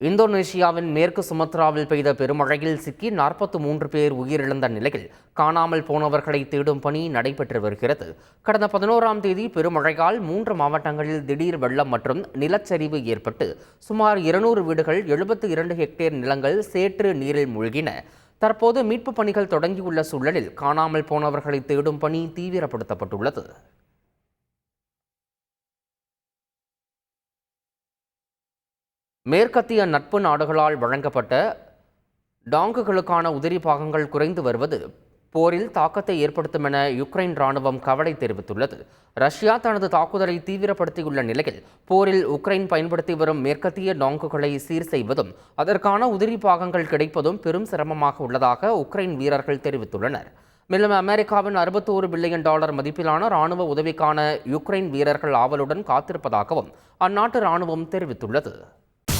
இந்தோனேஷியாவின் மேற்கு சுமத்ராவில் பெய்த பெருமழையில் சிக்கி நாற்பத்தி மூன்று பேர் உயிரிழந்த நிலையில் காணாமல் போனவர்களை தேடும் பணி நடைபெற்று வருகிறது. கடந்த பதினோராம் தேதி பெருமழையால் மூன்று மாவட்டங்களில் திடீர் வெள்ளம் மற்றும் நிலச்சரிவு ஏற்பட்டு சுமார் இருநூறு வீடுகள் எழுபத்தி இரண்டு ஹெக்டேர் நிலங்கள் சேற்று நீரில் மூழ்கின. தற்போது மீட்புப் பணிகள் தொடங்கியுள்ள சூழலில் காணாமல் போனவர்களை தேடும் பணி தீவிரப்படுத்தப்பட்டுள்ளது. மேற்கத்திய நட்பு நாடுகளால் வழங்கப்பட்ட டாங்குகளுக்கான உதிரி பாகங்கள் குறைந்து வருவது போரில் தாக்கத்தை ஏற்படுத்தும் என யுக்ரைன் ராணுவம் கவலை தெரிவித்துள்ளது. ரஷ்யா தனது தாக்குதலை தீவிரப்படுத்தியுள்ள நிலையில் போரில் உக்ரைன் பயன்படுத்தி வரும் மேற்கத்திய டாங்குகளை சீர் செய்வதும் அதற்கான உதிரி பாகங்கள் கிடைப்பதும் பெரும் சிரமமாக உள்ளதாக உக்ரைன் வீரர்கள் தெரிவித்துள்ளனர். மேலும் அமெரிக்காவின் அறுபத்தோரு பில்லியன் டாலர் மதிப்பிலான ராணுவ உதவிக்கான யுக்ரைன் வீரர்கள் ஆவலுடன் காத்திருப்பதாகவும் அந்நாட்டு ராணுவம் தெரிவித்துள்ளது.